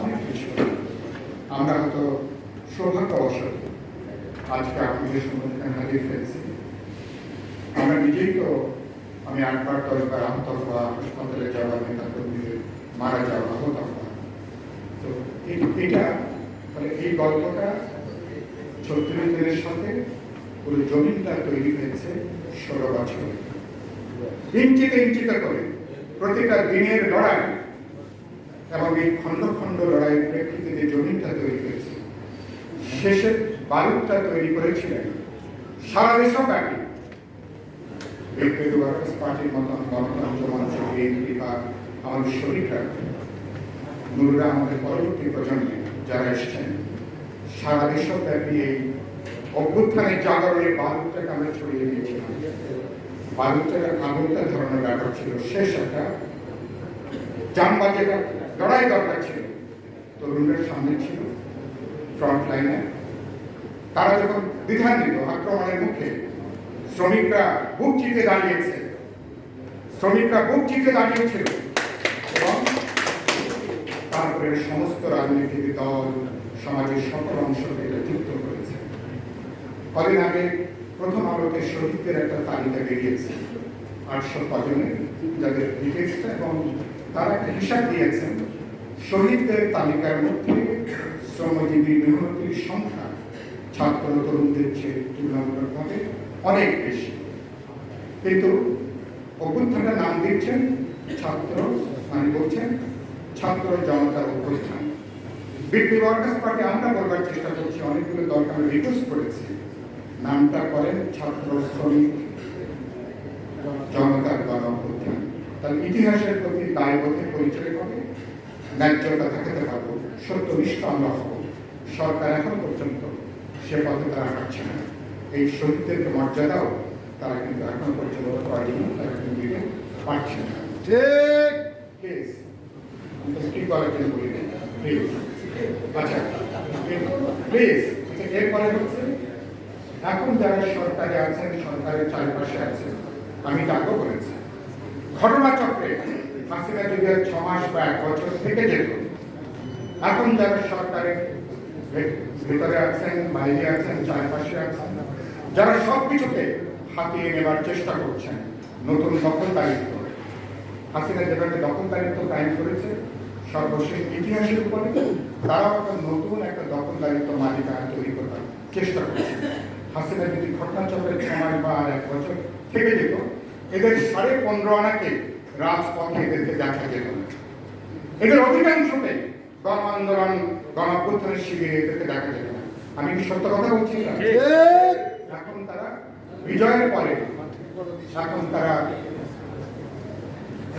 অনেক কিছু। আমরা হয়তো সৌভাগ্যবশত আজকে আপনাদের আমরা নিজেই তো আমি আহত হওয়া হাসপাতালে যাওয়া নেতা কর্মীদের মারা যাওয়া আহত হওয়া তো এটা মানে এই গল্পটা ছত্রিশ দিনের সাথে পুরো জমিনটা তৈরি হয়েছে ষোলো বছর। ইঞ্চিতে ইঞ্চিতে করে। প্রতিটা দিনের লড়াই। এবং এই খণ্ড খণ্ড লড়াইয়ের প্রেক্ষিতে যে জমিনটা তৈরি হয়েছে শেষের বারুদটা তৈরি করেছিলেন সারা দেশব্যাপী বিপ্লবী ওয়ার্কার্স এই বারুদটাকে আমরা ছড়িয়ে দিয়েছিলাম। ধরানোর ব্যাপার ছিল। শেষ একটা লড়াই দরকার ছিল। তরুণের সামনে ছিল ফ্রন্ট লাইনে তারা যখন দ্বিধান্বিত আক্রমণের মুখে, শ্রমিকরা বুক চিতে দাঁড়িয়েছে। শ্রমিকরা বুক চিতে দাঁড়িয়েছিল এবং তারপরে সমস্ত রাজনৈতিক দল, সমাজের সকল অংশকে যুক্ত করেছে। কদিন আগে প্রথম আলোতে শহীদদের একটা তালিকা বেরিয়েছে। আটশো কজনের যাদের ডিটেলসটা এবং তারা একটা হিসাব দিয়েছেন শহীদদের তালিকার মধ্যে শ্রমজীবী মেহনতির সংখ্যা ছাত্র তরুণদের চেয়ে তুলনামূলকভাবে অনেক বেশি। কিন্তু অভ্যুত্থানের নাম দিচ্ছেন ছাত্র মানে বলছেন ছাত্র জনতার অভ্যুত্থান। বিপ্লবী ওয়ার্কার্স পার্টি আমরা বলবার চেষ্টা করছি, অনেকগুলো দলকে আমরা রিকোয়েস্ট করেছি। নামটা করেন ছাত্র শ্রমিক জনতার গণ অভ্যুত্থান। তাহলে ইতিহাসের প্রতি দায়বোধের পরিচয় হবে ন্যায্যতা থাকতে পারব সত্যনিষ্ঠ আমরা হব সরকার এখন পর্যন্ত সে পথে তারা হাঁটছে না। এই শহীদদের মর্যাদাও তারা কিন্তু এখন পর্যন্ত পারেনি তারা কিন্তু দিতে পারছে না। ঠিক। প্লিজ ঠিক করার জন্য বলি। প্লিজ আচ্ছা প্লিজ এরপরে হচ্ছে এখন যারা সরকারে আছেন সরকারের চারপাশে আছেন আমি তাকেও বলেছি। ঘটনাচক্রে হাসিনা যদি ছ মাস বা এক বছর থেকে যেত। এখন যারা সরকারের ভেতরে আছেন, বাইরে আছেন, চারপাশে আছেন, যারা সব কিছুকে হাতিয়ে নেবার চেষ্টা করছেন, নতুন দখলদারিত্ব। হাসিনা যেভাবে দখলদারিত্ব কায়েম করেছে, সর্বশেষ ইতিহাসের উপরে, তারাও একটা নতুন একটা দখলদারিত্ব মালিকানা তৈরি করার চেষ্টা করছে। হাসিনা যদি ঘটনাচক্রের সময় বা আর এক বছর থেকে যেত, এদের সাড়ে পনেরো আনাকে রাজপথে এদেরকে দেখা যেত না। এদের অধিকাংশকে গণ আন্দোলন গণ অভ্যুত্থানের শিবিরে এদেরকে দেখা যেত না। আমি কি সত্য কথা বলছি? এখন তারা বিজয়ের পরে এখন তারা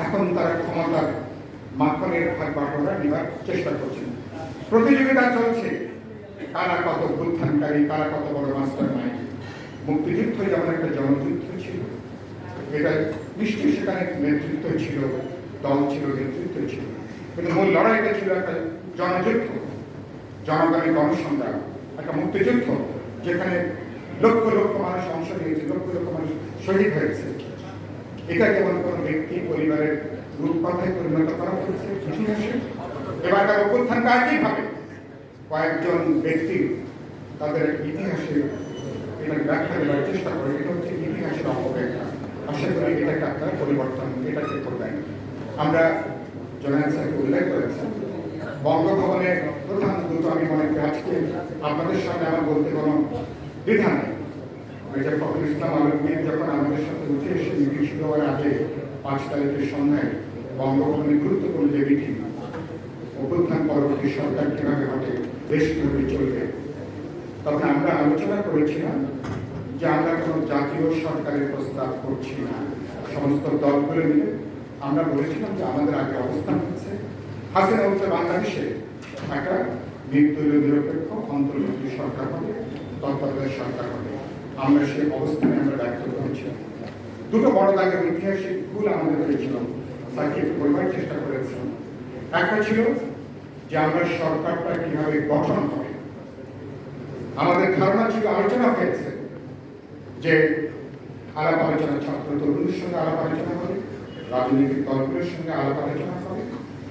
এখন তারা ক্ষমতার মাখনের ভাগ বাটোয়ারা নেবার চেষ্টা করছেন। প্রতিযোগিতা চলছে। কারা কত উত্থানকারী কারা কত বড় মাস্টার নাই মুক্তিযুদ্ধ যেমন একটা জনযুদ্ধ ছিল এটা নিশ্চয়ই সেখানে নেতৃত্ব ছিল, দল ছিল, নেতৃত্ব ছিল। কিন্তু মূল লড়াইটা ছিল একটা জনযুদ্ধ, জনগণের গণসংগ্রাম, একটা মুক্তিযুদ্ধ, যেখানে লক্ষ লক্ষ মানুষ অংশ নিয়েছে, লক্ষ লক্ষ মানুষ শহীদ হয়েছে। এটা যেমন কোনো ব্যক্তি, পরিবারের রূপকথায় পরিণত করা হয়েছে এবার তার অভ্যুত্থানটা একইভাবে কয়েকজন ব্যক্তি তাদের ইতিহাসে এটা ব্যাখ্যা দেওয়ার চেষ্টা করে, এটা হচ্ছে ইতিহাসের অপব্যাখ্যা আশা করি এটাকে আপনারা পরিবর্তন এটাকে করবেন আমরা জোনায়ন সাহেব উল্লেখ করেছেন বঙ্গভবনের প্রধান দূত আমি মনে করি আজকে আপনাদের সামনে আমার বলতে কোনো দ্বিধা নেই মেজর ফখরুল ইসলাম যখন আমাদের সাথে উঠে এসে শুরু হওয়ার আগে পাঁচ তারিখের সন্ধ্যায় বঙ্গভবনের গুরুত্বপূর্ণ যে মিটিং অভ্যুত্থান পরবর্তী সরকার কীভাবে হবে দেশ কীভাবে চলবে তখন আমরা আলোচনা করেছিলাম যে আমরা কোনো জাতীয় সরকারের প্রস্তাব করছি না, সমস্ত দলগুলো মিলে, আমরা বলেছিলাম যে আমাদের আগে অবস্থান হচ্ছে। হাসিনা হচ্ছে বাংলাদেশে একটা নির্দলীয় নিরপেক্ষ অন্তর্বর্তী সরকার হবে, তত্ত্বাবধায়ক সরকার হবে। আমরা সেই অবস্থানে আমরা ব্যক্ত করেছিলাম দুটো বড় দাগের ঐতিহাসিক ভুল আমাদের হয়েছিল, সাকিব বলবার চেষ্টা করেছিলাম একটা ছিল যে আমরা সরকারটা কীভাবে গঠন হবে। আমাদের ধারণা ছিল, আলোচনা হয়েছে যে আলাপ আলোচনা ছাত্র তরুণদের সঙ্গে আলাপ আলোচনা হবে, রাজনৈতিক দলগুলোর সঙ্গে আলাপ আলোচনা হবে,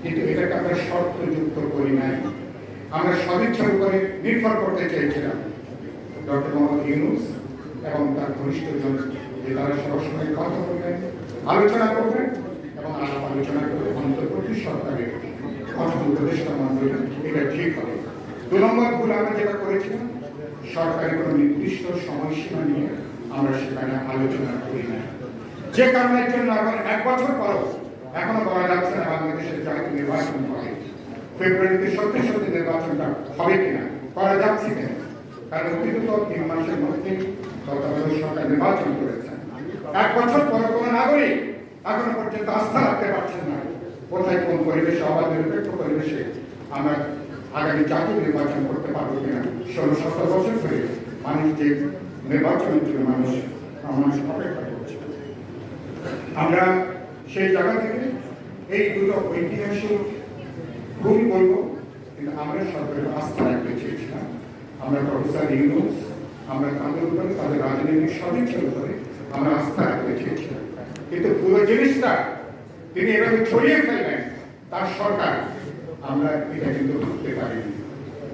কিন্তু এটাকে আমরা শর্তযুক্ত করি নাই। আমরা সদিচ্ছার উপরে নির্ভর করতে চেয়েছিলাম ডক্টর মোহাম্মদ ইউনুস এবং তার ঘনিষ্ঠজন যে তারা সবসময় কথা বলবেন আলোচনা করবেন এবং আলাপ আলোচনা করে অন্তর্বর্তী সরকারের গঠন উপদেষ্টা মন্ডলী এটা ঠিক হবে। দু নম্বর ভুল আমরা যেটা করেছিলাম সরকারি কোনো নির্দিষ্ট সময়সীমা নিয়ে আমরা সেখানে আলোচনা করি না। যে কারণের জন্য এখন এক বছর পরও এখনও বলা যাচ্ছে না বাংলাদেশের জাতীয় নির্বাচন হবে। ফেব্রুয়ারিতে সত্যি সত্যি নির্বাচনটা হবে কিনা, করা যাচ্ছে কিনা কারণ অতীত তিন মাসের মধ্যে তত্ত্বাবধায়ক সরকার নির্বাচন করেছেন এক বছর পরে কোনো নাগরিক এখনও পর্যন্ত আস্থা রাখতে পারছেন না। কোথায় কোন পরিবেশে অবাধ নিরপেক্ষ পরিবেশে আমরা আগামী জাতীয় নির্বাচন করতে পারব কিনা, ষোলো সতেরো বছর ধরে মানুষ যে নির্বাচনের জন্য মানুষ মানুষ অপেক্ষা করছে। আমরা সেই জায়গা থেকে এই দুটো ঐতিহাসিক ভুল বলব, কিন্তু আমরা সরকারের আস্থা রাখতে চেয়েছিলাম। আমরা প্রফেসর ইউনুস, আমরা তাদের উপরে, তাদের রাজনৈতিক সদিচ্ছার উপরে আমরা আস্থা রাখতে চেয়েছিলাম। কিন্তু পুরো জিনিসটা, তিনি এভাবে ছড়িয়ে ফেললেন, তার সরকার, আমরা এটা কিন্তু ধরতে পারিনি।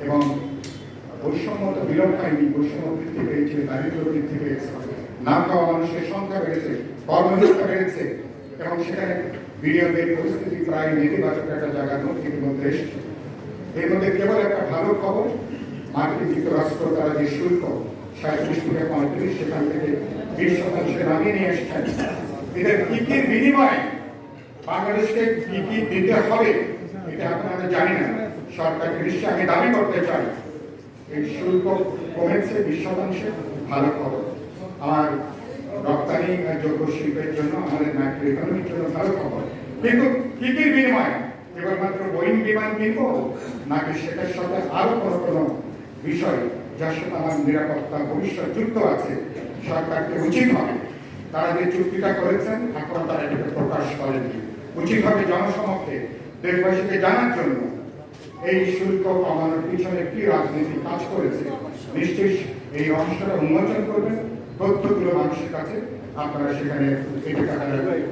এবং বৈষম্য তো বিলোপ হয়নি বৈষম্য বৃদ্ধি পেয়েছে দারিদ্র বৃদ্ধি পেয়েছে। না খাওয়া মানুষের সংখ্যা বেড়েছে কর্মসংখ্যা বেড়েছে, এবং সেখানে বিনিয়োগের পরিস্থিতি প্রায় নেতিবাচক একটা জায়গার মধ্যে ইতিমধ্যে এসেছে। এর মধ্যে কেবল একটা ভালো খবর মার্কিন যুক্তরাষ্ট্র তারা যে শুল্ক সাঁত্রিশ থেকে পঁয়ত্রিশ সেখান থেকে বিশ শতাংশে নামিয়ে নিয়ে এসেছেন এদের কি কি বিনিময়ে বাংলাদেশকে কি কি দিতে হবে, এটা আমরা জানি না। সরকারকে নিশ্চয়ই আমি দাবি করতে চাই? এই শুল্ক কমেছে, বিশ শতাংশে ভালো খবর। আমার রপ্তানি আর যোগ্য শিল্পের জন্য আমাদের ইকোনমির জন্য ভালো খবর। কিন্তু কি কি বিনিময় কেবলমাত্র বোয়িং বিমান কিনবো, নাকি সেটার সাথে আরও কোনো কোনো বিষয়, যার সাথে আমার নিরাপত্তা ভবিষ্যৎ যুক্ত আছে, সরকারকে উচিত হবে। তারা যে চুক্তিটা করেছেন, এখন তারা এটাকে প্রকাশ করেননি। উচিত হবে জনসমক্ষে দেশবাসীকে জানার জন্য এই শুল্ক কমানোর পিছনে কি রাজনীতি কাজ করেছে? নিশ্চয়ই এই অংশটা উন্মোচন করবেন তথ্যগুলো মানুষের কাছে আপনারা সেখানে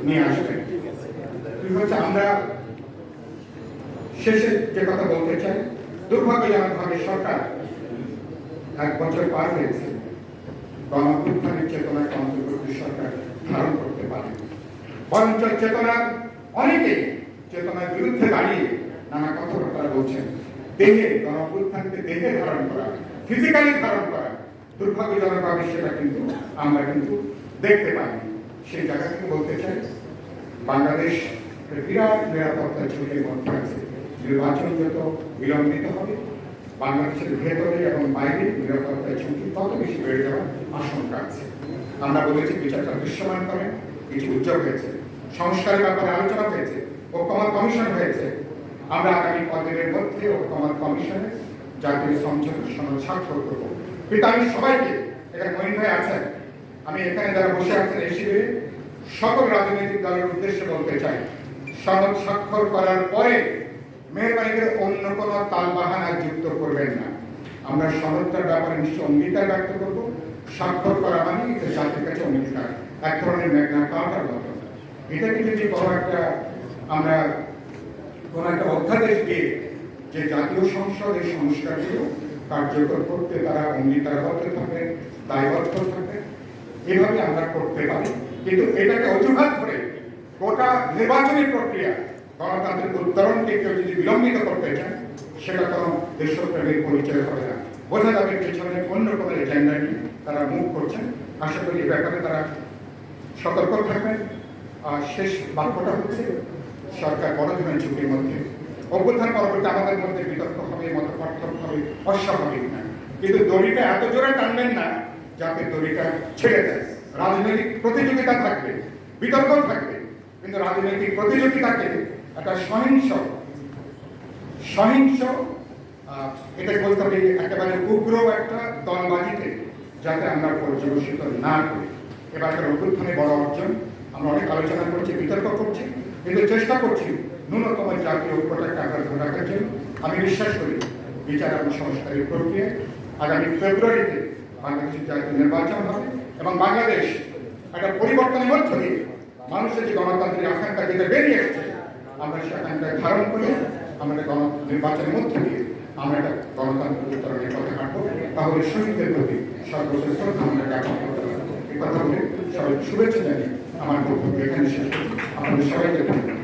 নিয়ে আসবেন। হচ্ছে আমরা শেষে যে কথা বলতে চাই, দুর্ভাগ্যজনকভাবে সরকার এক বছর পার হয়েছে। গণঅভ্যুত্থানের চেতনাকে অন্তর্বর্তী সরকার ধারণ করতে পারে? বরঞ্চ চেতনার অনেকে চেতনার বিরুদ্ধে দাঁড়িয়ে নানা কথা কথাবার্তা বলছেন। দেহে গণঅভ্যুত্থানকে দেহে ধারণ করা ফিজিক্যালি ধারণ করা দুর্ভাগ্যজনকভাবে সেটা কিন্তু আমরা কিন্তু দেখতে পাইনি। সেই জায়গা থেকে বলতে চাই, বাংলাদেশ বিরাট নিরাপত্তা ঝুঁকির মধ্যে আছে। নির্বাচন যত বিলম্বিত হবে, বাংলাদেশের ভেতরে এবং বাইরে নিরাপত্তা ঝুঁকি তত বেশি বেড়ে যাওয়ার আশঙ্কা আছে। আমরা বলেছি, বিচারটা দৃশ্যমান করেন, কিছু উদ্যোগ হয়েছে, সংস্কারের ব্যাপারে আলোচনা হয়েছে, ঐক্যমত কমিশন হয়েছে আমরা আগামী কদিনের মধ্যে ঐক্যমত কমিশনে জাতীয় সমঝোতার সনদ স্বাক্ষর করব। কিন্তু আমি সবাইকে, এখানে মহিন ভাই আছেন, আমি এখানে যারা বসে আছেন শিবিরে সকল রাজনৈতিক দলের উদ্দেশ্যে বলতে চাই সনদ স্বাক্ষর করার পরে মেহরবানি করে অন্য কোনো তালবাহানা যুক্ত করবেন না। আমরা সনদটার ব্যাপারে নিশ্চয় অঙ্গীকার ব্যক্ত করব। স্বাক্ষর করা মানে এটা জাতির কাছে অঙ্গীকার। এক ধরনের মেঘনা কাটার মতো। এটাকে যদি বড় একটা আমরা কোন একটা অধ্যাদেশ দিয়ে যে জাতীয় সংসদ এই সংস্কারগুলো কার্যকর করতে তারা অঙ্গীকারবদ্ধ থাকবেন দায়বদ্ধ থাকে। এভাবে আমরা করতে পারি। কিন্তু এটাকে অজুহাত ধরে গোটা নির্বাচনী প্রক্রিয়া গণতান্ত্রিক উত্তরণকে কেউ যদি বিলম্বিত করতে চান সেটা কোনো দেশপ্রেমের পরিচয় হবে না। বোঝা যাবে পেছনে অন্য কোনো এজেন্ডা নিয়ে তারা মুখ করছেন। আশা করি এ ব্যাপারে তারা সতর্ক থাকবেন। আর শেষ বাক্যটা হচ্ছে সরকার বড় ধরনের ঝুঁকির মধ্যে। অভ্যুত্থান পরবর্তী আমাদের মধ্যে বিতর্ক হবে, মত পার্থক্য হবে অস্বাভাবিক না কিন্তু দড়িটা এত জোরে টানবেন না যাতে দড়িটা ছেড়ে দেয়। রাজনৈতিক প্রতিযোগিতা থাকবে, বিতর্ক থাকবে, কিন্তু রাজনৈতিক প্রতিযোগিতাকে একটা সহিংস সহিংস এটা বলতে হবে একেবারে উগ্র একটা দলবাজিতে যাতে আমরা পর্যবেসিত না করি। এবারকার অভ্যুত্থানে বড় অর্জন। আমরা অনেক আলোচনা করছি, বিতর্ক করছি। কিন্তু চেষ্টা করছি ন্যূনতম জাতীয় ঐক্যটাকে ধরে রাখার জন্য। আমি বিশ্বাস করি বিচার এবং সংস্কারের প্রক্রিয়ায় আগামী ফেব্রুয়ারিতে বাংলাদেশের জাতীয় নির্বাচন হবে এবং বাংলাদেশ একটা পরিবর্তনের মধ্য দিয়ে মানুষের যে গণতান্ত্রিক আকাঙ্ক্ষা যেটা বেরিয়ে এসেছে আমরা সে আকাঙ্ক্ষায় ধারণ করে আমরা গণ নির্বাচনের মধ্যে দিয়ে আমরা একটা গণতান্ত্রিক উত্তরণের পথে হাঁটবো। তাহলে শহীদদের প্রতি সর্বোচ্চ শ্রদ্ধা আমরা জ্ঞাপন করতে এই কথা বলে সবাই শুভেচ্ছা জানিয়ে আমার বক্তব্য এখানে শেষ করছি আপনাদের সবাইকে ধন্যবাদ।